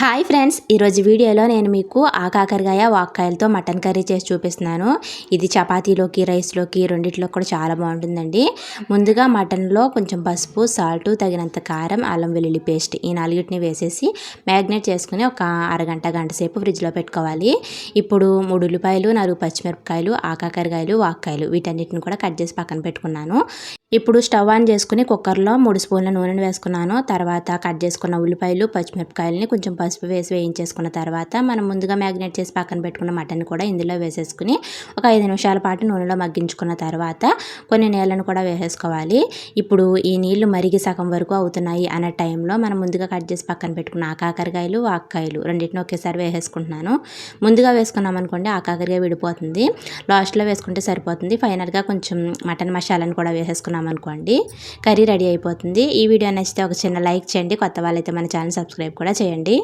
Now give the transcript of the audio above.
Hi friends ఈరోజు వీడియోలో నేను మీకు ఆకాకరకాయ వాక్కాయలతో మటన్ కర్రీ చేసి చూపిస్తున్నాను. ఇది చపాతీలోకి రైస్లోకి రెండిట్లో కూడా చాలా బాగుంటుందండి. ముందుగా మటన్లో కొంచెం పసుపు సాల్ట్ తగినంత కారం అల్లం వెల్లుల్లి పేస్ట్ ఈ నాలుగిటిని వేసేసి మ్యాగ్నేట్ చేసుకుని ఒక అరగంట గంట సేపు ఫ్రిడ్జ్లో పెట్టుకోవాలి. ఇప్పుడు మూడు ఉల్లిపాయలు నాలుగు పచ్చిమిరపకాయలు ఆకాకరకాయలు వాక్కాయలు వీటన్నిటిని కూడా కట్ చేసి పక్కన పెట్టుకున్నాను. ఇప్పుడు స్టవ్ ఆన్ చేసుకుని కుక్కర్లో మూడు స్పూన్ల నూనెను వేసుకున్నాను. తర్వాత కట్ చేసుకున్న ఉల్లిపాయలు పచ్చిమిరపకాయలని కొంచెం పసుపు వేసి వేయించేసుకున్న తర్వాత మనం ముందుగా మ్యాగ్నేట్ చేసి పక్కన పెట్టుకున్న మటన్ కూడా ఇందులో వేసేసుకుని ఒక ఐదు నిమిషాల పాటు నూనెలో మగ్గించుకున్న తర్వాత కొన్ని నీళ్ళను కూడా వేసేసుకోవాలి. ఇప్పుడు ఈ నీళ్ళు మరిగి సగం వరకు అవుతున్నాయి అన్న టైంలో మనం ముందుగా కట్ చేసి పక్కన పెట్టుకున్న ఆకాకరకాయలు వాక్కాయలు రెండింటిని ఒకేసారి వేసేసుకుంటున్నాను. ముందుగా వేసుకున్నాం అనుకోండి ఆకాకరకాయ విడిపోతుంది. లాస్ట్లో వేసుకుంటే సరిపోతుంది. ఫైనల్గా కొంచెం మటన్ మసాలాను కూడా వేసేసుకున్నాం అనుకోండి. కర్రీ రెడీ అయిపోతుంది. ఈ వీడియో నచ్చితే ఒక చిన్న లైక్ చేయండి. కొత్త వాళ్ళైతే మన ఛానల్ సబ్స్క్రైబ్ కూడా చేయండి.